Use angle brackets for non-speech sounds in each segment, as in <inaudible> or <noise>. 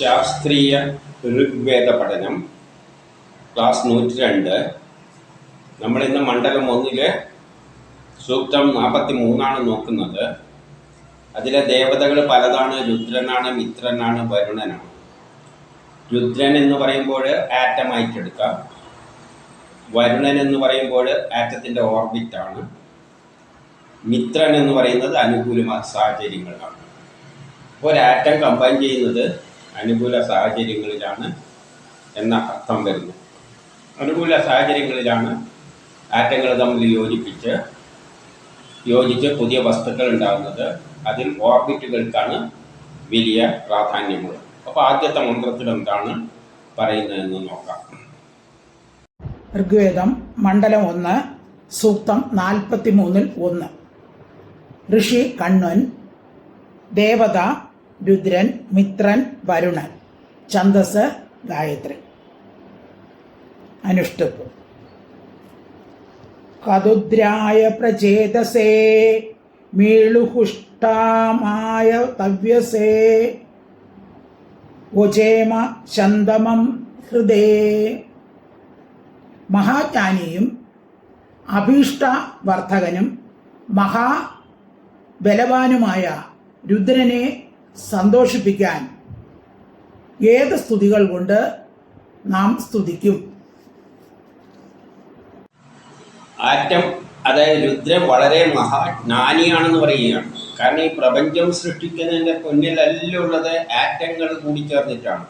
ശാസ്ത്രീയ ഋഗ്വേദ പഠനം ക്ലാസ് നൂറ്റി രണ്ട് നമ്മളിന്ന് മണ്ഡലം ഒന്നിലെ സൂക്തം നാൽപ്പത്തി മൂന്നാണ് നോക്കുന്നത്. അതിലെ ദേവതകൾ പലതാണ്. രുദ്രനാണ് മിത്രനാണ് വരുണനാണ്. രുദ്രൻ എന്ന് പറയുമ്പോൾ ആറ്റമായിട്ട് എടുക്കാം. വരുണൻ എന്ന് പറയുമ്പോൾ ആറ്റത്തിന്റെ ഓർബിറ്റാണ് മിത്രൻ എന്ന് പറയുന്നത് അനുകൂല സാഹചര്യങ്ങളാണ്. ഒരാറ്റം കമ്പൈൻ ചെയ്യുന്നത് അനുകൂല സാഹചര്യങ്ങളിലാണ് എന്ന അർത്ഥം വരുന്നു. അനുകൂല സാഹചര്യങ്ങളിലാണ് ആറ്റങ്ങൾ തമ്മിൽ യോജിപ്പിച്ച് യോജിച്ച് പുതിയ വസ്തുക്കൾ ഉണ്ടാകുന്നത്. അതിൽ ഓർബിറ്റുകൾക്കാണ് വലിയ പ്രാധാന്യമുള്ളത്. അപ്പോൾ ആദ്യത്തെ മന്ത്രത്തിൽ എന്താണ് പറയുന്നതെന്ന് നോക്കാം. ഋഗ്വേദം മണ്ഡലം ഒന്ന് സൂക്തം നാൽപ്പത്തി മൂന്നിൽ ഒന്ന്. ഋഷി കണ്ണൻ ദേവത രുദ്രൻ മിത്രൻ വരുണൻ. ഛന്ദസ് ഗായത്രി. അനുഷ്ടുപ്പ്. കതുദ്രായ പ്രചേതസേ മീളുഹുഷ്ടാമായ തവ്യസേ. ഉചേമ ശന്തമം ഹൃദേ. മഹാജ്ഞാനിയും അഭീഷ്ടവർദ്ധകനും മഹാബലവാനുമായ രുദ്രനെ സന്തോഷിപ്പിക്കാൻ ഏത് സ്തുതികൾ കൊണ്ട് നാം സ്തുതിക്കും? ആറ്റം അതായത് രുദ്രൻ വളരെ മഹാജ്ഞാനിയാണെന്ന് പറയുകയാണ്. കാരണം ഈ പ്രപഞ്ചം സൃഷ്ടിക്കുന്നതിന്റെ മുന്നിലെല്ലാം ഉള്ളത് ആറ്റങ്ങൾ കൂടിച്ചേർന്നിട്ടാണ്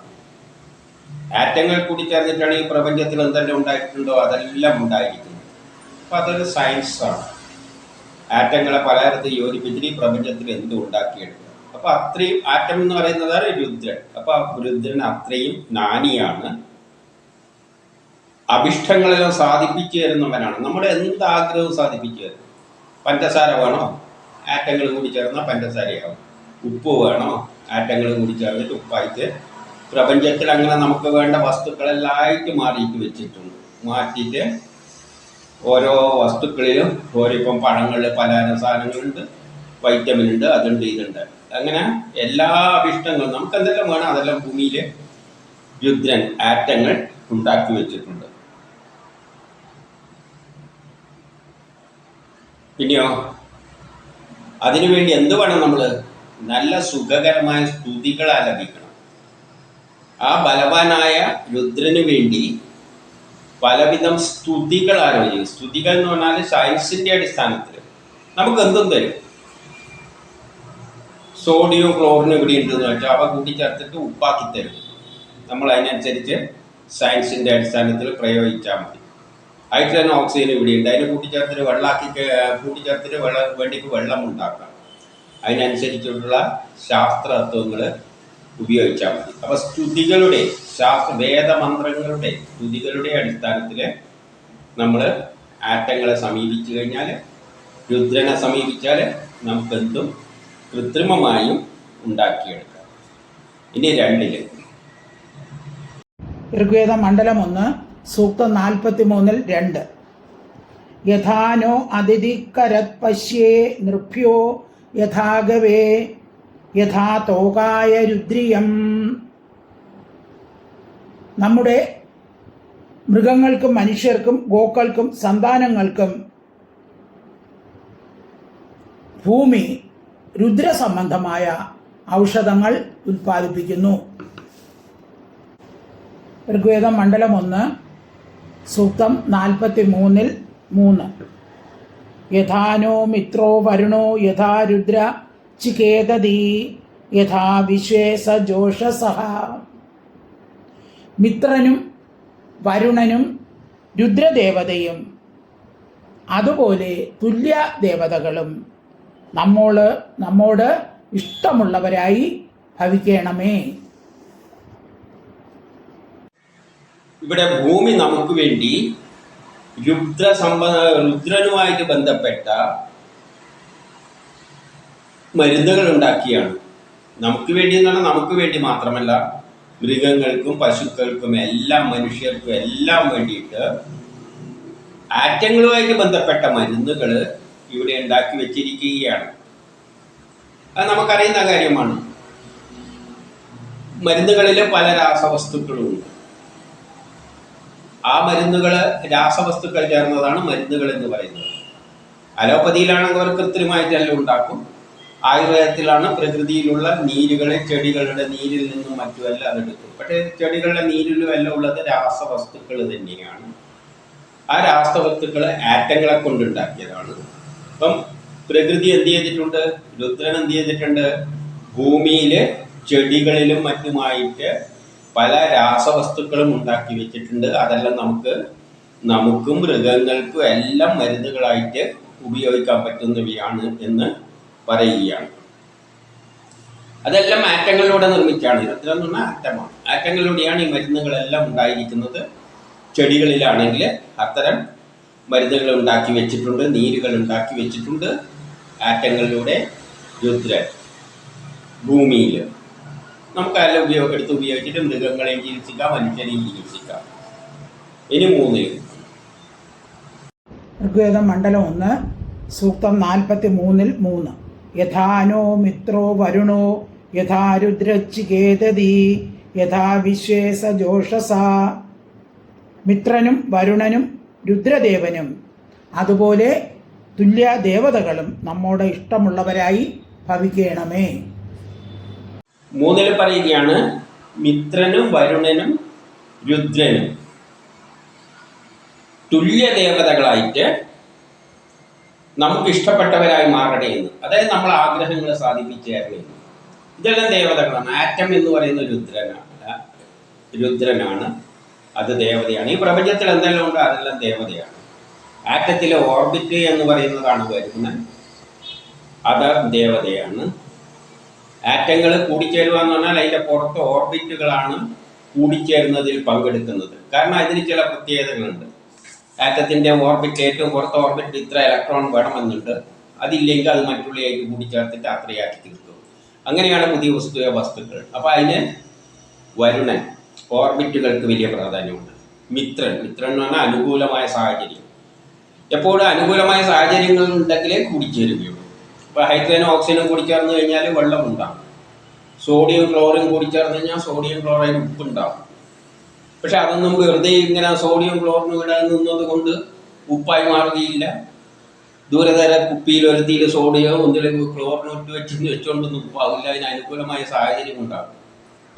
ആറ്റങ്ങൾ കൂടിച്ചേർന്നിട്ടാണ് ഈ പ്രപഞ്ചത്തിൽ എന്തെല്ലാം ഉണ്ടായിട്ടുണ്ടോ അതെല്ലാം ഉണ്ടായിരിക്കുന്നത്. അപ്പം അതൊരു സയൻസാണ് ആറ്റങ്ങളെ പലതരത്തിൽ യോജിപ്പിച്ചിട്ട് ഈ പ്രപഞ്ചത്തിൽ എന്തും ഉണ്ടാക്കിയെടുക്കുക അപ്പോൾ അത്രയും ആറ്റം എന്ന് പറയുന്നത് രുദ്രൻ. അപ്പൊ രുദ്രൻ അത്രയും നാനിയാണ് അഭിഷ്ടങ്ങളെല്ലാം സാധിപ്പിച്ചു തരുന്നവനാണ്. നമ്മുടെ എന്ത് ആഗ്രഹവും സാധിപ്പിച്ചു തരും. പഞ്ചസാര വേണോ? ആറ്റങ്ങൾ കൂടി ചേർന്നാൽ പഞ്ചസാരയാവും. ഉപ്പ് വേണോ? ആറ്റങ്ങൾ കൂടി ചേർന്നിട്ട് ഉപ്പായിട്ട് പ്രപഞ്ചത്തിൽ അങ്ങനെ നമുക്ക് വേണ്ട വസ്തുക്കളെല്ലായിട്ട് മാറിയിട്ട് വെച്ചിട്ടുണ്ട്. മാറ്റിയിട്ട് ഓരോ വസ്തുക്കളിലും ഓരോ ഇപ്പം പഴങ്ങളിൽ പലതരം സാധനങ്ങളുണ്ട്. വൈറ്റമിൻ ഉണ്ട് അതുണ്ട് ഇതുണ്ട്. അങ്ങനെ എല്ലാ അഭിഷ്ടങ്ങളും നമുക്ക് എന്തെല്ലാം വേണം അതെല്ലാം ഭൂമിയിൽ രുദ്രൻ ആറ്റങ്ങൾ ഉണ്ടാക്കി വെച്ചിട്ടുണ്ട്. പിന്നെയോ? അതിനുവേണ്ടി എന്ത് വേണം നമ്മൾ നല്ല സുഖകരമായ സ്തുതികൾ ആലപിക്കണം ആ ബലവാനായ രുദ്രന് വേണ്ടി പലവിധം സ്തുതികൾ ആലോചിക്കും സ്തുതികൾ എന്ന് പറഞ്ഞാൽ സയൻസിന്റെ അടിസ്ഥാനത്തിൽ നമുക്ക് എന്തും തരും. സോഡിയം ക്ലോറിനും ഇവിടെ ഉണ്ടെന്ന് വെച്ചാൽ അവ കൂട്ടിച്ചേർത്തിട്ട് ഉപ്പാക്കി തരും നമ്മൾ അതിനനുസരിച്ച് സയൻസിന്റെ അടിസ്ഥാനത്തിൽ പ്രയോഗിച്ചാൽ മതി. ഹൈഡ്രജൻ ഓക്സിജൻ ഇവിടെ ഉണ്ട് അതിന് കൂട്ടിച്ചേർത്തിട്ട് വെള്ളാക്കി കൂട്ടിച്ചേർത്തിട്ട് വെള്ളം വേണ്ടിക്ക് വെള്ളം ഉണ്ടാക്കാം അതിനനുസരിച്ചിട്ടുള്ള ശാസ്ത്ര തത്വങ്ങൾ ഉപയോഗിച്ചാൽ മതി. അപ്പൊ സ്തുതികളുടെ ശാസ്ത്ര വേദമന്ത്രങ്ങളുടെ സ്തുതികളുടെ അടിസ്ഥാനത്തിൽ നമ്മൾ ആറ്റങ്ങളെ സമീപിച്ചു കഴിഞ്ഞാൽ രുദ്രനെ സമീപിച്ചാൽ നമുക്കെന്തും കൃത്രിമമായും ഉണ്ടാക്കിയെടുക്കാം. ഇനി രണ്ടിൽ. ഋഗ്വേദ മണ്ഡലം ഒന്ന് സൂക്തം നാൽപ്പത്തി മൂന്നിൽ രണ്ട്. യഥാനോ അതിഥിക്കരത് പശ്യേ നൃഭ്യോ യഥാഗവേ യഥാ തോകായ രുദ്രിയം. നമ്മുടെ മൃഗങ്ങൾക്കും മനുഷ്യർക്കും ഗോക്കൾക്കും സന്താനങ്ങൾക്കും ഭൂമി രുദ്രസംബന്ധമായ ഔഷധങ്ങൾ ഉൽപ്പാദിപ്പിക്കുന്നു. ഋഗ്വേദം മണ്ഡലം ഒന്ന് സൂക്തം നാൽപ്പത്തി മൂന്നിൽ മൂന്ന് യഥാനോ മിത്രോ വരുണോ യഥാ രുദ്ര ചികേതീ യഥാ വിശ്വേസ ജോഷസഹ. മിത്രനും വരുണനും രുദ്രദേവതയും അതുപോലെ തുല്യ ദേവതകളും നമ്മോട് നമ്മോട് ഇഷ്ടമുള്ളവരായി ഭവിക്കണമേ. ഇവിടെ ഭൂമി നമുക്ക് വേണ്ടി രുദ്ര സംബ രുദ്രനുമായിട്ട് ബന്ധപ്പെട്ട മരുന്നുകൾ ഉണ്ടാക്കിയാണ്. നമുക്ക് വേണ്ടി എന്ന് പറഞ്ഞാൽ നമുക്ക് വേണ്ടി മാത്രമല്ല മൃഗങ്ങൾക്കും പശുക്കൾക്കും എല്ലാം മനുഷ്യർക്കും എല്ലാം വേണ്ടിയിട്ട് ആറ്റങ്ങളുമായിട്ട് ബന്ധപ്പെട്ട മരുന്നുകൾ ഇവിടെ ഉണ്ടാക്കി വെച്ചിരിക്കുകയാണ്. അത് നമുക്കറിയുന്ന കാര്യമാണ്. മരുന്നുകളിൽ പല രാസവസ്തുക്കളും ഉണ്ട് ആ മരുന്നുകൾ രാസവസ്തുക്കൾ ചേർന്നതാണ് മരുന്നുകൾ എന്ന് പറയുന്നത്. അലോപ്പതിയിലാണെങ്കിൽ അവർ കൃത്രിമമായിട്ടെല്ലാം ഉണ്ടാക്കും. ആയുർവേദത്തിലാണ് പ്രകൃതിയിലുള്ള നീരുകളെ ചെടികളുടെ നീരിൽ നിന്നും മറ്റുമെല്ലാം അതെടുക്കും പക്ഷേ ചെടികളുടെ നീരിലും എല്ലാം ഉള്ളത് രാസവസ്തുക്കൾ തന്നെയാണ്. ആ രാസവസ്തുക്കൾ ആറ്റങ്ങളെ കൊണ്ടുണ്ടാക്കിയതാണ്. അപ്പം പ്രകൃതി എന്ത് ചെയ്തിട്ടുണ്ട്? രുദ്രൻ എന്ത് ചെയ്തിട്ടുണ്ട്? ഭൂമിയിൽ ചെടികളിലും മറ്റുമായിട്ട് പല രാസവസ്തുക്കളും ഉണ്ടാക്കി വെച്ചിട്ടുണ്ട്. അതെല്ലാം നമുക്ക് നമുക്കും മൃഗങ്ങൾക്കും എല്ലാം മരുന്നുകളായിട്ട് ഉപയോഗിക്കാൻ പറ്റുന്നവയാണ് എന്ന് പറയുകയാണ്. അതെല്ലാം ആറ്റങ്ങളിലൂടെ നിർമ്മിച്ചാണ്. രുദ്രം എന്ന് പറഞ്ഞാൽ ആറ്റമാണ്. ആറ്റങ്ങളിലൂടെയാണ് ഈ മരുന്നുകളെല്ലാം ഉണ്ടായിരിക്കുന്നത്. ചെടികളിലാണെങ്കിൽ അത്തരം മരുന്നുകൾ ഉണ്ടാക്കി വെച്ചിട്ടുണ്ട് നീരുകൾ ഉണ്ടാക്കി വെച്ചിട്ടുണ്ട് ആറ്റങ്ങളിലൂടെ രുദ്രൻ ഭൂമിയിൽ. നമുക്കതെല്ലാം ഉപയോഗം എടുത്ത് ഉപയോഗിച്ചിട്ട് മൃഗങ്ങളെയും ചികിത്സിക്കാം മനുഷ്യനെയും ചികിത്സിക്കാം ഇനി മൂന്ന്. ഋഗ്വേദം മണ്ഡലം ഒന്ന് സൂക്തം നാൽപ്പത്തി മൂന്നിൽ മൂന്ന് യഥാനോ മിത്രോ വരുണോ യഥാ രുദ്രച്ചികേതതി യഥാ വിശ്വേസ ജോഷസ മിത്രനും വരുണനും രുദ്രദേവനും അതുപോലെ തുല്യ ദേവതകളും നമ്മോട് ഇഷ്ടമുള്ളവരായി ഭവിക്കണമേ. മൂന്നിൽ പറയുകയാണ് മിത്രനും വരുണനും രുദ്രനും. തുല്യ ദേവതകളായിട്ട് നമുക്ക് ഇഷ്ടപ്പെട്ടവരായി മാറണേ എന്ന്. അതായത് നമ്മൾ ആഗ്രഹങ്ങൾ സാധിപ്പിച്ചേരണേ എന്ന്. ഇതെല്ലാം ദേവതകളാണ്. ആറ്റം എന്ന് പറയുന്ന രുദ്രനാണ്. രുദ്രനാണ്. അത് ദേവതയാണ്. ഈ പ്രപഞ്ചത്തിൽ എന്തെല്ലാം ഉണ്ടോ അതെല്ലാം ദേവതയാണ്. ആറ്റത്തിലെ ഓർബിറ്റ് എന്ന് പറയുന്നതാണ് വരുന്നത്. അത് ദേവതയാണ്. ആറ്റങ്ങൾ കൂടിച്ചേരുക എന്ന് പറഞ്ഞാൽ അതിന്റെ പുറത്ത് ഓർബിറ്റുകളാണ് കൂടിച്ചേരുന്നതിൽ പങ്കെടുക്കുന്നത്. കാരണം അതിന് ചില പ്രത്യേകതകളുണ്ട്. ആറ്റത്തിന്റെ ഓർബിറ്റ് ഏറ്റവും പുറത്ത് ഓർബിറ്റ് ഇത്ര ഇലക്ട്രോൺ വേണമെന്നുണ്ട്. അതില്ലെങ്കിൽ അത് മറ്റുള്ളതായിട്ട് കൂടിച്ചേർത്തിട്ട് അത്രയാക്കി തീർക്കും അങ്ങനെയാണ് പുതിയ വസ്തു വസ്തുക്കൾ. അപ്പോൾ അതിന് വരുണൻ ഓർബിറ്റുകൾക്ക് വലിയ പ്രാധാന്യമുണ്ട്. മിത്രൻ മിത്രൻ എന്ന് പറഞ്ഞാൽ അനുകൂലമായ സാഹചര്യം. എപ്പോഴും അനുകൂലമായ സാഹചര്യങ്ങൾ ഉണ്ടെങ്കിലേ കൂടിച്ചേരുകയുള്ളൂ. ഇപ്പോൾ ഹൈഡ്രജനും ഓക്സിജനും കൂടി കഴിഞ്ഞാൽ വെള്ളം ഉണ്ടാകും സോഡിയം ക്ലോറിൻ കുടിച്ചേർന്ന് കഴിഞ്ഞാൽ സോഡിയം ക്ലോറൈൻ ഉപ്പുണ്ടാകും പക്ഷെ അതൊന്നും വെറുതെ ഇങ്ങനെ സോഡിയം ക്ലോറിൻ ഇവിടെ നിന്നത് കൊണ്ട് ഉപ്പായി മാറുകയില്ല. ദൂരതര കുപ്പിയിൽ ഒരുത്തിയിൽ സോഡിയോ ഒന്നിലും ക്ലോറിനും ഇട്ട് വെച്ച് വെച്ചുകൊണ്ടൊന്നും ഉപ്പാവില്ല. അതിന് അനുകൂലമായ സാഹചര്യം ഉണ്ടാകും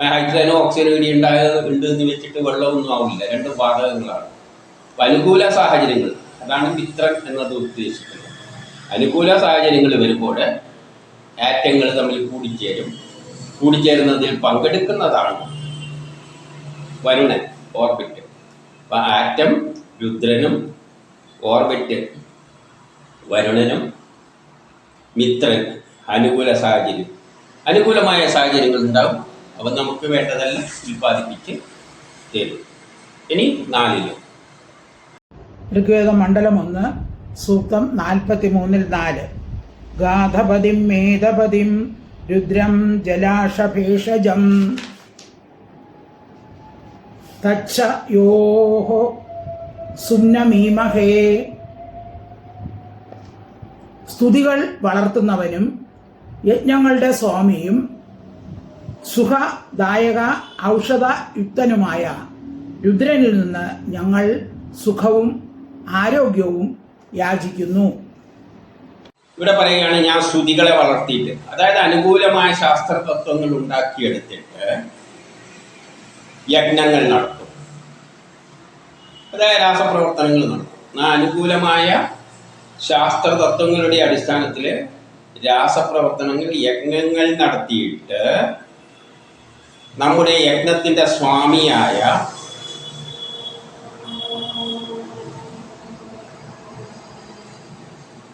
ഹൈഡ്രജനോ ഓക്സിജനോ ഇനി ഉണ്ടായ ഉണ്ട് എന്ന് വെച്ചിട്ട് വെള്ളമൊന്നും ആവില്ല രണ്ട് വാതകങ്ങളാണ്. അനുകൂല സാഹചര്യങ്ങൾ. അതാണ് മിത്രം എന്നത് ഉദ്ദേശിക്കുന്നത്. അനുകൂല സാഹചര്യങ്ങൾ വരുമ്പോൾ ആറ്റങ്ങൾ തമ്മിൽ കൂടിച്ചേരും. കൂടിച്ചേരുന്നതിൽ പങ്കെടുക്കുന്നതാണ് വരുണൻ ഓർബിറ്റ്. അപ്പൊ ആറ്റം രുദ്രനും ഓർബിറ്റ് വരുണനും മിത്രൻ. അനുകൂല സാഹചര്യം. അനുകൂലമായ സാഹചര്യങ്ങൾ ഉണ്ടാവും. അവ നമുക്ക് വേണ്ടതെല്ലാം ഉൽപ്പാദിപ്പിച്ച് തരും. ഇനി നാലിൽ. ഋഗ്വേദം മണ്ഡലം ഒന്ന് സൂക്തം നാൽപ്പത്തി മൂന്നിൽ നാല്. ഗാധപതിം മേധപതിം രുദ്രം ജലാഷഭേഷജം തച്ഛ യോഹോ സ്തുതികൾ വളർത്തുന്നവനും യജ്ഞങ്ങളുടെ സ്വാമിയും സുഖദായക ഔഷധയുക്തനുമായ രുദ്രനിൽ നിന്ന് ഞങ്ങൾ സുഖവും ആരോഗ്യവും യാചിക്കുന്നു. ഇവിടെ പറയുകയാണ് ഞാൻ ശ്രുതികളെ വളർത്തിയിട്ട്. അതായത് അനുകൂലമായ ശാസ്ത്ര തത്വങ്ങൾ ഉണ്ടാക്കിയെടുത്തിട്ട് യജ്ഞങ്ങൾ നടത്തും. അതായത് രാസപ്രവർത്തനങ്ങൾ നടത്തും. ആ അനുകൂലമായ ശാസ്ത്ര തത്വങ്ങളുടെ അടിസ്ഥാനത്തിൽ രാസപ്രവർത്തനങ്ങൾ യജ്ഞങ്ങൾ നടത്തിയിട്ട് നമ്മുടെ യജ്ഞത്തിന്റെ സ്വാമിയായ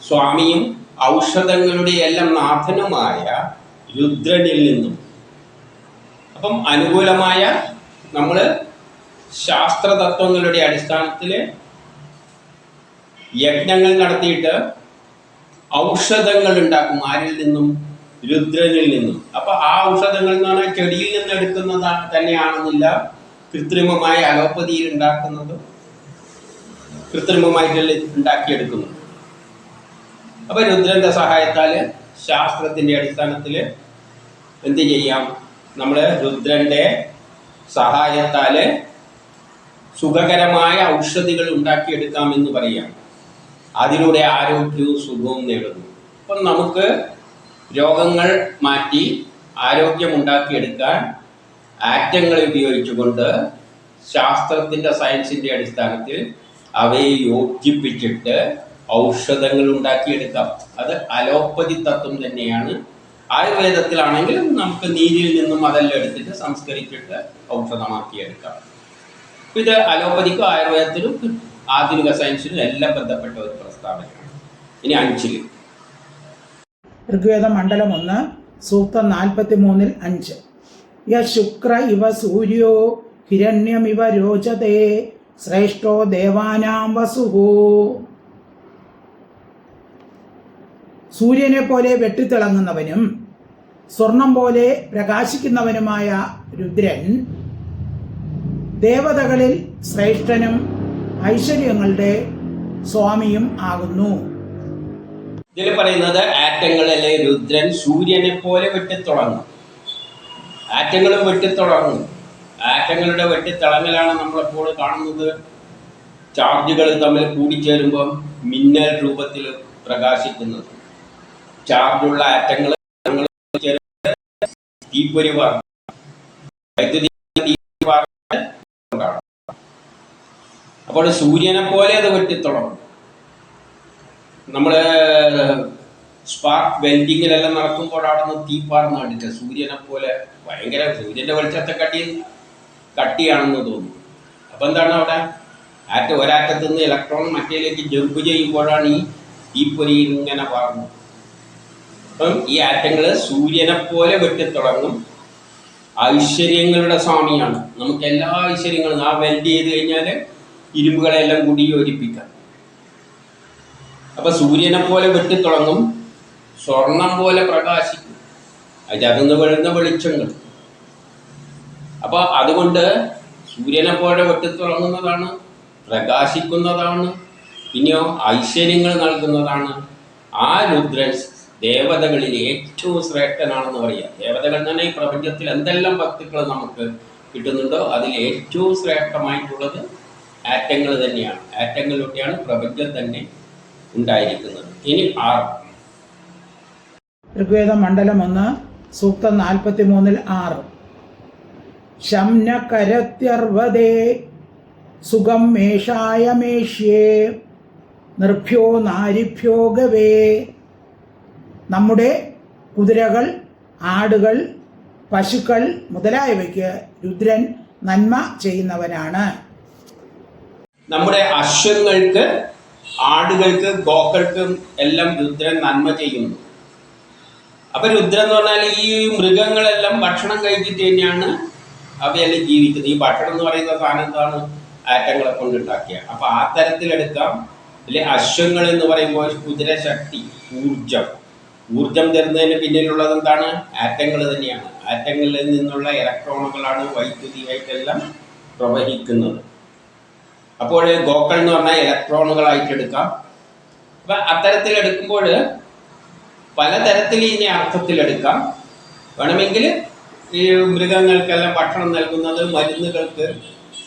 സ്വാമിയും ഔഷധങ്ങളുടെ എല്ലാം നാഥനുമായ രുദ്രനിൽ നിന്നും. അപ്പം അനുകൂലമായ നമ്മൾ ശാസ്ത്രതത്വങ്ങളുടെ അടിസ്ഥാനത്തിൽ യജ്ഞങ്ങൾ നടത്തിയിട്ട് ഔഷധങ്ങൾ ഉണ്ടാക്കും. ആരിൽ നിന്നും? രുദ്രനിൽ നിന്നും. അപ്പൊ ആ ഔഷധങ്ങൾ എന്ന് പറഞ്ഞാൽ ചെടിയിൽ നിന്ന് എടുക്കുന്നത് തന്നെയാണെന്നില്ല. കൃത്രിമമായ അലോപ്പതിയിൽ ഉണ്ടാക്കുന്നത് കൃത്രിമമായിട്ടുള്ള ഉണ്ടാക്കിയെടുക്കുന്നു അപ്പൊ രുദ്രന്റെ സഹായത്താൽ ശാസ്ത്രത്തിന്റെ അടിസ്ഥാനത്തിൽ എന്ത് ചെയ്യാം? നമ്മൾ രുദ്രന്റെ സഹായത്താൽ സുഖകരമായ ഔഷധികൾ ഉണ്ടാക്കിയെടുക്കാം എന്ന് പറയാം. അതിലൂടെ ആരോഗ്യവും സുഖവും നേടുന്നു. അപ്പം നമുക്ക് രോഗങ്ങൾ മാറ്റി ആരോഗ്യമുണ്ടാക്കിയെടുക്കാൻ ആറ്റങ്ങളെ ഉപയോഗിച്ചുകൊണ്ട് ശാസ്ത്രത്തിന്റെ സയൻസിന്റെ അടിസ്ഥാനത്തിൽ അവയെ യോജിപ്പിച്ചിട്ട് ഔഷധങ്ങൾ ഉണ്ടാക്കിയെടുക്കാം. അത് അലോപ്പതി തത്വം തന്നെയാണ്. ആയുർവേദത്തിലാണെങ്കിലും നമുക്ക് നീരിൽ നിന്നും അതെല്ലാം എടുത്തിട്ട് സംസ്കരിച്ചിട്ട് ഔഷധമാക്കിയെടുക്കാം. ഇത് അലോപ്പതിക്കും ആയുർവേദത്തിനും ആധുനിക സയൻസിനും എല്ലാം ബന്ധപ്പെട്ട ഒരു പ്രസ്താവനയാണ്. ഇനി അഞ്ചിൽ. ഋഗ്വേദ മണ്ഡലം ഒന്ന് സൂക്തം നാൽപ്പത്തി മൂന്നിൽ അഞ്ച്. യ ശുക്ര ഇവ സൂര്യോ ഹിരണ്യം ഇവ രോചതേ ശ്രേഷ്ഠോ ദേവാനാം വസുഹോ. സൂര്യനെ പോലെ വെട്ടിത്തിളങ്ങുന്നവനും സ്വർണം പോലെ പ്രകാശിക്കുന്നവനുമായ രുദ്രൻ ദേവതകളിൽ ശ്രേഷ്ഠനും ഐശ്വര്യങ്ങളുടെ സ്വാമിയും ആകുന്നു. ഇതിൽ പറയുന്നത് ആറ്റങ്ങളെ രുദ്രൻ സൂര്യനെ പോലെ വെട്ടിത്തുടങ്ങും ആറ്റങ്ങളും വെട്ടിത്തുടങ്ങും ആറ്റങ്ങളുടെ വെട്ടിത്തിളങ്ങലാണ് നമ്മളെപ്പോൾ കാണുന്നത്. ചാർജുകൾ തമ്മിൽ കൂടിച്ചേരുമ്പോൾ മിന്നൽ രൂപത്തിൽ പ്രകാശിക്കുന്നത്. ചാർജുള്ള ആറ്റങ്ങൾ <unintelligible> തീപ്പൊരി വൈദ്യുതി അപ്പോൾ സൂര്യനെ പോലെ അത് വെട്ടിത്തുടങ്ങും നമ്മൾ സ്പാർക്ക് വെൽഡിങ്ങിലെല്ലാം നടക്കുമ്പോൾ അവിടുന്ന് തീപ്പാർന്ന് കണ്ടിട്ട് സൂര്യനെ പോലെ ഭയങ്കര സൂര്യന്റെ വെളിച്ചത്തെ കട്ടി കട്ടിയാണെന്ന് തോന്നുന്നു. അപ്പൊ എന്താണ് അവിടെ? ആറ്റ ഒരാറ്റത്ത് നിന്ന് ഇലക്ട്രോൺ മറ്റേലേക്ക് ജമ്പ് ചെയ്യുമ്പോഴാണ് ഈ തീപ്പൊരി ഇങ്ങനെ പാറുന്നത് അപ്പം ഈ ആറ്റങ്ങൾ സൂര്യനെ പോലെ വെട്ടിത്തുടങ്ങും. ഐശ്വര്യങ്ങളുടെ സ്വാമിയാണ്. നമുക്ക് എല്ലാ ഐശ്വര്യങ്ങളും ആ വെൽഡ് ചെയ്ത് കഴിഞ്ഞാൽ ഇരുമ്പുകളെല്ലാം കൂടി യോജിപ്പിക്കാം. അപ്പൊ സൂര്യനെ പോലെ വെട്ടിത്തുടങ്ങും സ്വർണം പോലെ പ്രകാശിക്കും. അതിനകത്തുനിന്ന് വീഴുന്ന വെളിച്ചങ്ങൾ. അപ്പൊ അതുകൊണ്ട് സൂര്യനെ പോലെ വെട്ടിത്തുടങ്ങുന്നതാണ് പ്രകാശിക്കുന്നതാണ് പിന്നെയോ ഐശ്വര്യങ്ങൾ നൽകുന്നതാണ്. ആ രുദ്രൻ ദേവതകളിൽ ഏറ്റവും ശ്രേഷ്ഠനാണെന്ന് പറയാം. ദേവതകൾ തന്നെ ഈ പ്രപഞ്ചത്തിൽ എന്തെല്ലാം ഭക്തികൾ നമുക്ക് കിട്ടുന്നുണ്ടോ അതിൽ ഏറ്റവും ശ്രേഷ്ഠമായിട്ടുള്ളത് ആറ്റങ്ങൾ തന്നെയാണ്. ആറ്റങ്ങളിലൂടെയാണ് പ്രപഞ്ചം തന്നെ ഉണ്ടായിരിക്കുന്നത്. ഇനി ആർ. ഋഗ്വേദ മണ്ഡലം ഒന്ന് സൂക്തം നാൽപ്പത്തി മൂന്നിൽ ആറ് ശംനകരത്യർവദേ സുഖം മേഷായ മേഷ്യേ നിർഭ്യോ നാരിഭ്യോ ഗവേ. നമ്മുടെ കുതിരകൾ ആടുകൾ പശുക്കൾ മുതലായവയ്ക്ക് രുദ്രൻ നന്മ ചെയ്യുന്നവനാണ്. നമ്മുടെ അശ്വങ്ങൾക്ക് ആടുകൾക്ക് ഗോക്കൾക്കും എല്ലാം രുദ്രൻ നന്മ ചെയ്യുന്നു. അപ്പൊ രുദ്രൻ എന്ന് പറഞ്ഞാൽ ഈ മൃഗങ്ങളെല്ലാം ഭക്ഷണം കഴിച്ചിട്ട് തന്നെയാണ് അവയെല്ലാം ജീവിക്കുന്നത്. ഈ ഭക്ഷണം എന്ന് പറയുന്ന സാധനം എന്താണ്? ആറ്റങ്ങളെ കൊണ്ട് ഉണ്ടാക്കിയ. അപ്പൊ ആ തരത്തിലെടുക്കാം. അല്ലെ അശ്വങ്ങൾ എന്ന് പറയുമ്പോൾ കുതിരശക്തി ഊർജം. ഊർജം തരുന്നതിന് പിന്നിലുള്ളത് എന്താണ്? ആറ്റങ്ങൾ തന്നെയാണ്. ആറ്റങ്ങളിൽ നിന്നുള്ള ഇലക്ട്രോണുകളാണ് വൈദ്യുതിയായിട്ടെല്ലാം പ്രവഹിക്കുന്നത്. അപ്പോൾ ഗോക്കൾ എന്ന് പറഞ്ഞാൽ ഇലക്ട്രോണുകളായിട്ട് എടുക്കാം. അപ്പൊ അത്തരത്തിൽ എടുക്കുമ്പോൾ പലതരത്തിൽ ഇനി അർത്ഥത്തിൽ എടുക്കാം. വേണമെങ്കിൽ ഈ മൃഗങ്ങൾക്കെല്ലാം ഭക്ഷണം നൽകുന്നത് മരുന്നുകൾക്ക്.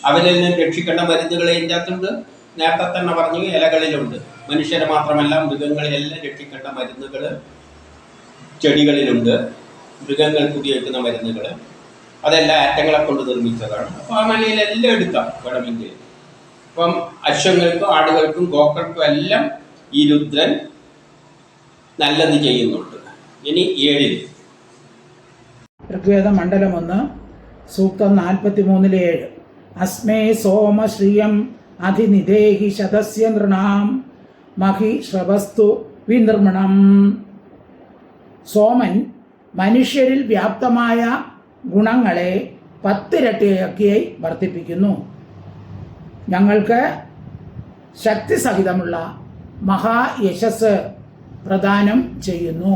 അവരിൽ നിന്ന് രക്ഷിക്കേണ്ട മരുന്നുകൾ ഇതിന്റെ അകത്തുണ്ട്. നേരത്തെ തന്നെ പറഞ്ഞു ഇലകളിലുണ്ട്. മനുഷ്യരെ മാത്രമല്ല മൃഗങ്ങളെല്ലാം രക്ഷിക്കേണ്ട മരുന്നുകൾ ചെടികളിലുണ്ട്. മൃഗങ്ങൾക്ക് ഉപയോഗിക്കുന്ന മരുന്നുകൾ. അതെല്ലാം ആറ്റങ്ങളെ കൊണ്ട് നിർമ്മിച്ചതാണ്. അപ്പോൾ ആ നിലയിലെല്ലാം എടുക്കാം വേണമെങ്കിൽ. അപ്പം അശ്വങ്ങൾക്കും ആടുകൾക്കും ഗോക്കൾക്കും എല്ലാം ഈ രുദ്രൻ നല്ലത് ചെയ്യുന്നുണ്ട്. ഇനി ഏഴിൽ ഋഗ്വേദ മണ്ഡലം ഒന്ന് സൂക്തം നാൽപ്പത്തി മൂന്നിലെ ഏഴ്. അസ്മേ സോമ ശ്രിയം അധിനിദേഹി ശതസ്യ നൃണാം മഹി ശ്രവസ്തു വിനിർമ്മണം. സോമൻ മനുഷ്യരിൽ വ്യാപ്തമായ ഗുണങ്ങളെ പത്തിരട്ടിയാക്കിയായി വർദ്ധിപ്പിക്കുന്നു. ഞങ്ങൾക്ക് മഹാ മഹായശസ് പ്രദാനം ചെയ്യുന്നു.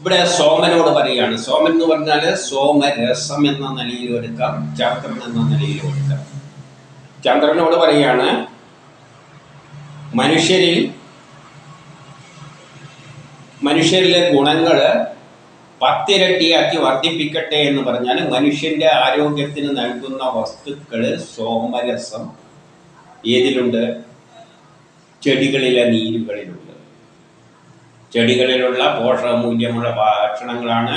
ഇവിടെ സോമനോട് പറയുകയാണ്. സോമൻ എന്ന് പറഞ്ഞാൽ സോമരസം എന്ന നിലയിൽ എടുക്കാം ചന്ദ്രൻ എന്ന നിലയിൽ എടുക്കാം ചന്ദ്രനോട് പറയുകയാണ് മനുഷ്യരിൽ മനുഷ്യരിലെ ഗുണങ്ങൾ പത്തിരട്ടിയാക്കി വർദ്ധിപ്പിക്കട്ടെ എന്ന് പറഞ്ഞാൽ മനുഷ്യന്റെ ആരോഗ്യത്തിന് നൽകുന്ന വസ്തുക്കൾ സോമരസം ഏതിലുണ്ട്? ചെടികളിലെ നീരുകളിലുണ്ട്. ചെടികളിലുള്ള പോഷകമൂല്യമുള്ള ഭക്ഷണങ്ങളാണ്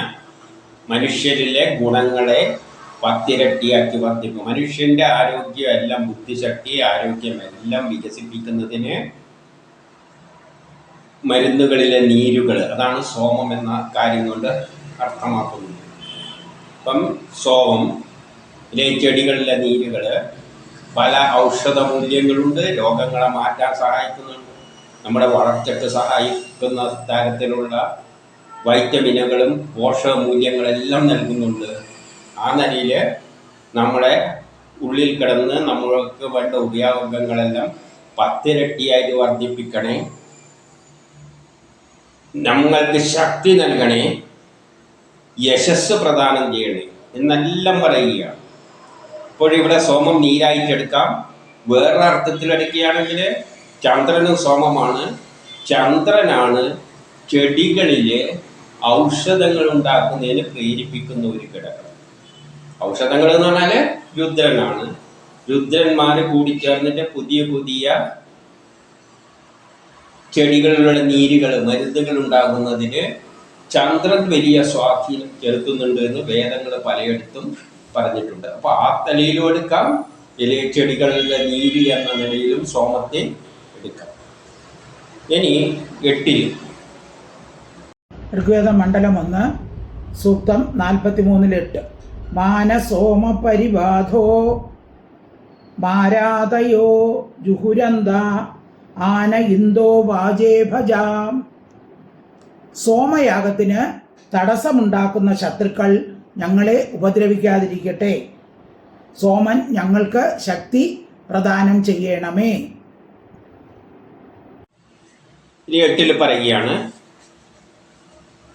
മനുഷ്യരിലെ ഗുണങ്ങളെ പത്തിരട്ടിയാക്കി വർദ്ധിക്കും മനുഷ്യന്റെ ആരോഗ്യം എല്ലാം ബുദ്ധിശക്തി ആരോഗ്യം എല്ലാം വികസിപ്പിക്കുന്നതിന് മരുന്നുകളിലെ നീരുകൾ അതാണ് സോമം എന്ന കാര്യം കൊണ്ട് അർത്ഥമാക്കുന്നത് അപ്പം സോമം ഇതിലെ ചെടികളിലെ നീരുകൾ പല ഔഷധ മൂല്യങ്ങളുണ്ട് രോഗങ്ങളെ മാറ്റാൻ സഹായിക്കുന്നുണ്ട്. നമ്മുടെ വളർച്ചയ്ക്ക് സഹായിക്കുന്ന തരത്തിലുള്ള വൈറ്റമിനുകളും പോഷക മൂല്യങ്ങളെല്ലാം നൽകുന്നുണ്ട്. ആ നിലയിൽ നമ്മളെ ഉള്ളിൽ കിടന്ന് നമ്മൾക്ക് വേണ്ട ഉപയോഗങ്ങളെല്ലാം പത്തിരട്ടിയായിട്ട് വർദ്ധിപ്പിക്കണേ. നമ്മൾക്ക് ശക്തി നൽകണേ. യശസ് പ്രദാനം ചെയ്യണേ എന്നെല്ലാം പറയുകയാണ്. ഇപ്പോഴിവിടെ സോമം നീരായിട്ടെടുക്കാം വേറെ അർത്ഥത്തിൽ എടുക്കുകയാണെങ്കിൽ ചന്ദ്രനും സോമമാണ്. ചന്ദ്രനാണ് ചെടികളിലെ ഔഷധങ്ങൾ ഉണ്ടാക്കുന്നതിന് പ്രേരിപ്പിക്കുന്ന ഒരു ഘടകം. ഔഷധങ്ങൾ എന്ന് പറഞ്ഞാൽ രുദ്രനാണ്. രുദ്രന്മാർ കൂടിച്ചേർന്നിട്ട് പുതിയ പുതിയ ചെടികളിലുള്ള നീരുകൾ മരുന്നുകൾ ഉണ്ടാകുന്നതിന് ചന്ദ്രൻ വലിയ സ്വാധീനം ചെലുത്തുന്നുണ്ട് എന്ന് വേദങ്ങൾ പലയിടത്തും പറഞ്ഞിട്ടുണ്ട്. അപ്പൊ ആ തലയിലും എടുക്കാം ഇല ചെടികളിലെ നീര് എന്ന നിലയിലും സോമത്തെ എടുക്കാം. ഇനി എട്ടിൽ ഋഗ്വേദ മണ്ഡലം ഒന്ന് സൂക്തം നാൽപ്പത്തി മൂന്നിലെട്ട് മാനസോമ പരിബാധോ മാരാതയോ ജുഹുരന്ത ആന ഇന്തോ വാജേ ഭജാം. സോമയാഗത്തിന് തടസ്സമുണ്ടാക്കുന്ന ശത്രുക്കൾ ഞങ്ങളെ ഉപദ്രവിക്കാതിരിക്കട്ടെ. സോമൻ ഞങ്ങൾക്ക് ശക്തി പ്രദാനം ചെയ്യണമേ. ഇനി എട്ടിൽ പറയുകയാണ്.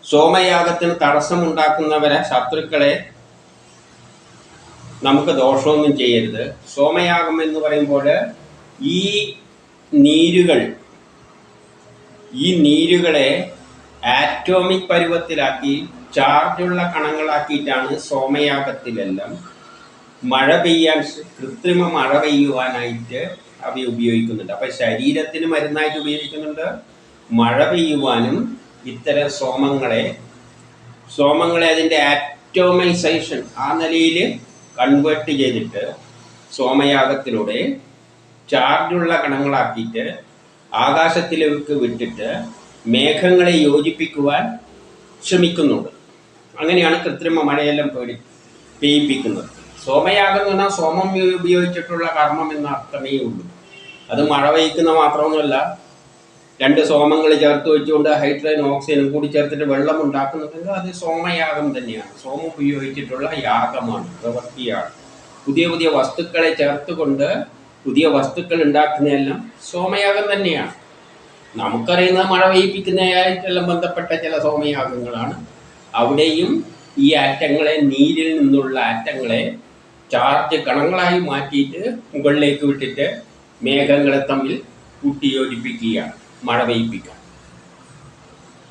സോമയാഗത്തിന് തടസ്സമുണ്ടാക്കുന്നവരെ ശത്രുക്കളെ നമുക്ക് ദോഷമൊന്നും ചെയ്യരുത്. സോമയാഗം എന്ന് പറയുമ്പോൾ ഈ നീരുകൾ ഈ നീരുകളെ ആറ്റോമിക് പരുവത്തിലാക്കി ചാർജുള്ള കണങ്ങളാക്കിയിട്ടാണ് സോമയാഗത്തിലെല്ലാം മഴ പെയ്യാൻ കൃത്രിമ മഴ പെയ്യുവാനായിട്ട് അവ ഉപയോഗിക്കുന്നുണ്ട്. അപ്പം ശരീരത്തിന് മരുന്നായിട്ട് ഉപയോഗിക്കുന്നുണ്ട്. മഴ പെയ്യുവാനും ഇത്തരം സോമങ്ങളെ സോമങ്ങളെ അതിന്റെ ആറ്റോമൈസേഷൻ ആ നിലയിൽ കൺവേർട്ട് ചെയ്തിട്ട് സോമയാഗത്തിലൂടെ ചാർജുള്ള കണങ്ങളാക്കിയിട്ട് ആകാശത്തിലേക്ക് വിട്ടിട്ട് മേഘങ്ങളെ യോജിപ്പിക്കുവാൻ ശ്രമിക്കുന്നുണ്ട്. അങ്ങനെയാണ് കൃത്രിമ മഴയെല്ലാം പേടി പെയ്യിപ്പിക്കുന്നത്. സോമയാഗം എന്ന് പറഞ്ഞാൽ സോമം ഉപയോഗിച്ചിട്ടുള്ള കർമ്മം എന്ന അർത്ഥമേ ഉള്ളൂ. അത് മഴ പെയ്ക്കുന്ന മാത്രമൊന്നുമല്ല രണ്ട് സോമങ്ങൾ ചേർത്ത് വെച്ചുകൊണ്ട് ഹൈഡ്രജൻ ഓക്സിജനും കൂടി ചേർത്തിട്ട് വെള്ളം ഉണ്ടാക്കുന്നുണ്ടെങ്കിൽ അത് സോമയാഗം തന്നെയാണ്. സോമം ഉപയോഗിച്ചിട്ടുള്ള യാഗമാണ് പ്രവൃത്തിയാണ്. പുതിയ പുതിയ വസ്തുക്കളെ ചേർത്തുകൊണ്ട് പുതിയ വസ്തുക്കൾ ഉണ്ടാക്കുന്നതെല്ലാം സോമയാഗം തന്നെയാണ്. നമുക്കറിയുന്ന മഴ പെയ്യിപ്പിക്കുന്നതായിട്ടെല്ലാം ബന്ധപ്പെട്ട ചില സോമയാഗങ്ങളാണ് അവിടെയും ഈ ആറ്റങ്ങളെ നീരിൽ നിന്നുള്ള ആറ്റങ്ങളെ ചാർജ് കണങ്ങളായി മാറ്റിയിട്ട് മുകളിലേക്ക് വിട്ടിട്ട് മേഘങ്ങളെ തമ്മിൽ കൂട്ടിയോജിപ്പിക്കുകയാണ് മഴ പെയ്യിപ്പിക്കുക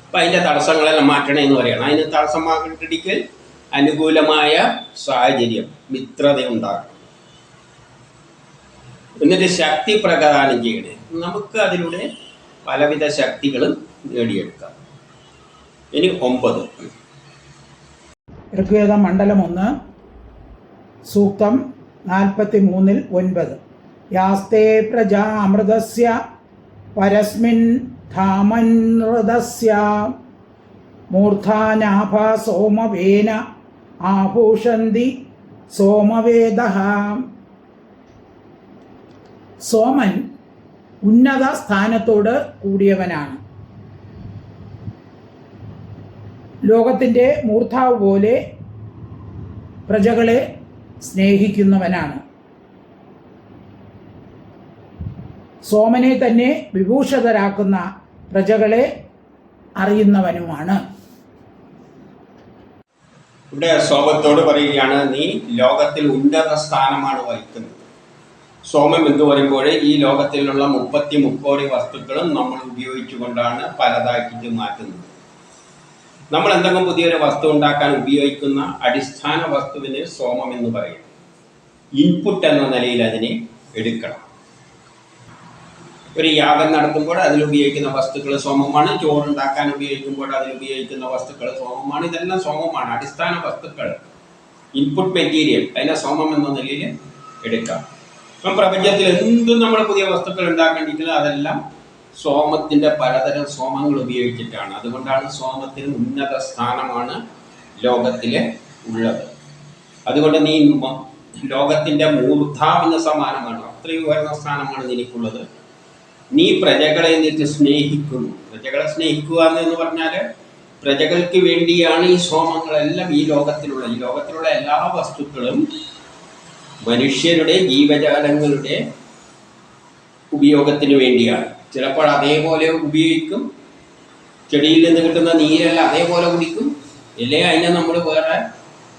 അപ്പം അതിന്റെ തടസ്സങ്ങളെല്ലാം മാറ്റണേ എന്ന് പറയണം അതിന് തടസ്സമാക്കിട്ടിരിക്കൽ അനുകൂലമായ സാഹചര്യം മിത്രത ഉണ്ടാകും എന്നിട്ട് ശക്തി പ്രദാനം ചെയ്യണേ. നമുക്ക് അതിലൂടെ പലവിധ ശക്തികളും നേടിയെടുക്കാം. ഇനി ഒമ്പത്. ഋഗ്വേദ മണ്ഡലം ഒന്ന് സൂക്തം നാൽപ്പത്തി മൂന്നിൽ ഒൻപത്. യാസ്തേ പ്രജാ അമൃതസ്യ പരസ്മിൻ ധാമനൃതസ്യ മൂർധാനാഭ സോമവേന ആഭൂഷന്തി സോമവേദ. സോമൻ ഉന്നത സ്ഥാനത്തോട് കൂടിയവനാണ്. ലോകത്തിന്റെ മൂർധാവ് പോലെ പ്രജകളെ സ്നേഹിക്കുന്നവനാണ്. സോമനെ തന്നെ വിഭൂഷതരാക്കുന്ന പ്രജകളെ അറിയുന്നവനുമാണ്. ഇവിടെ സോമത്തോട് പറയുകയാണ് നീ ലോകത്തിൽ ഉന്നത സ്ഥാനമാണ് വഹിക്കുന്നത്. സോമം എന്ന് പറയുമ്പോൾ ഈ ലോകത്തിലുള്ള മുപ്പത്തി മുക്കോടി വസ്തുക്കളും നമ്മൾ ഉപയോഗിച്ചുകൊണ്ടാണ് പലതാക്കിയിട്ട് മാറ്റുന്നത്. നമ്മൾ എന്തെങ്കിലും പുതിയൊരു വസ്തു ഉണ്ടാക്കാൻ ഉപയോഗിക്കുന്ന അടിസ്ഥാന വസ്തുവിന് സോമം എന്ന് പറയും. ഇൻപുട്ട് എന്ന നിലയിൽ അതിനെ എടുക്കണം. ഒരു യാഗം നടത്തുമ്പോൾ അതിൽ ഉപയോഗിക്കുന്ന വസ്തുക്കൾ സോമമാണ്. ചോറുണ്ടാക്കാൻ ഉപയോഗിക്കുമ്പോൾ അതിൽ ഉപയോഗിക്കുന്ന വസ്തുക്കൾ സോമമാണ്. ഇതെല്ലാം സോമമാണ്. അടിസ്ഥാന വസ്തുക്കൾ. Input material. അതിനെ സോമം എന്ന നിലയിൽ എടുക്കാം. ഇപ്പം പ്രപഞ്ചത്തിൽ എന്തും നമ്മൾ പുതിയ വസ്തുക്കൾ ഉണ്ടാക്കേണ്ടിട്ടില്ല അതെല്ലാം സോമത്തിന്റെ പലതരം സോമങ്ങൾ ഉപയോഗിച്ചിട്ടാണ്. അതുകൊണ്ടാണ് സോമത്തിന് ഉന്നത സ്ഥാനമാണ് ലോകത്തിലെ ഉള്ളത്. അതുകൊണ്ട് നീ ലോകത്തിന്റെ മൂർധാവിന് സമാനമാണ്. അത്രയും ഉയർന്ന സ്ഥാനമാണ് നിനക്കുള്ളത്. നീ പ്രജകളെ എന്നിട്ട് സ്നേഹിക്കുന്നു. പ്രജകളെ സ്നേഹിക്കുക എന്ന് പറഞ്ഞാൽ പ്രജകൾക്ക് വേണ്ടിയാണ് ഈ സോമങ്ങളെല്ലാം ഈ ലോകത്തിലുള്ള ഈ ലോകത്തിലുള്ള എല്ലാ വസ്തുക്കളും മനുഷ്യരുടെ ജീവജാലങ്ങളുടെ ഉപയോഗത്തിന് വേണ്ടിയാണ്. ചിലപ്പോൾ അതേപോലെ ഉപയോഗിക്കും. ചെടിയിൽ നിന്ന് കിട്ടുന്ന നീരെല്ലാം അതേപോലെ കുടിക്കും. ഇല്ലേ അതിനെ നമ്മൾ വേറെ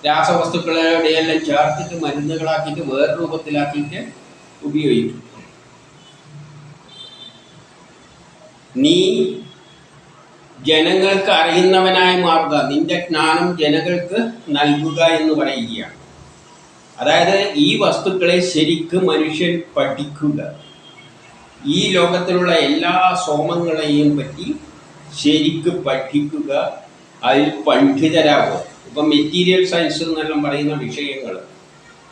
രാസവസ്തുക്കളുടെ എല്ലാം ചേർത്തിട്ട് മരുന്നുകളാക്കിയിട്ട് വേറെ രൂപത്തിലാക്കിയിട്ട് ഉപയോഗിക്കും. നീ ജനങ്ങൾക്ക് അറിയുന്നവനായി മാറുക. നിന്റെ ജ്ഞാനം ജനങ്ങൾക്ക് നൽകുക എന്ന് പറയുകയാണ്. അതായത് ഈ വസ്തുക്കളെ ശരിക്ക് മനുഷ്യൻ പഠിക്കുക ഈ ലോകത്തിലുള്ള എല്ലാ സോമങ്ങളെയും പറ്റി ശരിക്ക് പഠിക്കുക അതിൽ പണ്ഡിതരാകുക ഇപ്പം മെറ്റീരിയൽ സയൻസ് എന്നെല്ലാം പറയുന്ന വിഷയങ്ങൾ.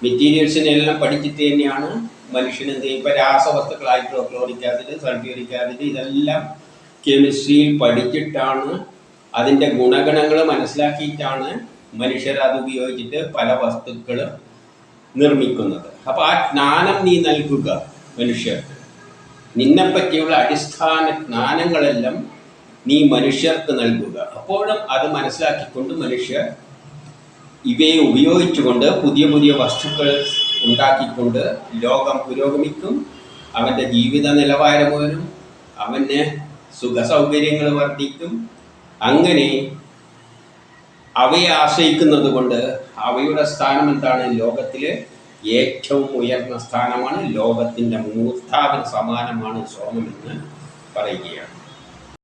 മെറ്റീരിയൽസിനെല്ലാം പഠിച്ചിട്ട് തന്നെയാണ് മനുഷ്യൻ എന്ത് ചെയ്യും? ഇപ്പം രാസവസ്തുക്കളായിട്ടുള്ള ക്ലോറിക് ആസിഡ് ആസിഡ് ഇതെല്ലാം കെമിസ്ട്രിയിൽ പഠിച്ചിട്ടാണ് അതിന്റെ ഗുണഗണങ്ങൾ മനസ്സിലാക്കിയിട്ടാണ് മനുഷ്യർ അത് ഉപയോഗിച്ചിട്ട് പല വസ്തുക്കൾ നിർമ്മിക്കുന്നത്. അപ്പോൾ ആ ജ്ഞാനം നീ നൽകുക മനുഷ്യർക്ക്. നിന്നെപ്പറ്റിയുള്ള അടിസ്ഥാന ജ്ഞാനങ്ങളെല്ലാം നീ മനുഷ്യർക്ക് നൽകുക. അപ്പോഴും അത് മനസ്സിലാക്കിക്കൊണ്ട് മനുഷ്യർ ഇവയെ ഉപയോഗിച്ചുകൊണ്ട് പുതിയ പുതിയ വസ്തുക്കൾ ഉണ്ടാക്കിക്കൊണ്ട് ലോകം പുരോഗമിക്കും. അവന്റെ ജീവിത നിലവാരം വരും അവന് സുഖ സൗകര്യങ്ങൾ വർദ്ധിക്കും. അങ്ങനെ അവയെ ആശ്രയിക്കുന്നത് കൊണ്ട് അവയുടെ സ്ഥാനം എന്താണ്? ലോകത്തിലെ ഏറ്റവും ഉയർന്ന സ്ഥാനമാണ്. ലോകത്തിന്റെ മൂർധാവിന് സമാനമാണ് സോമം എന്ന് പറയുകയാണ്.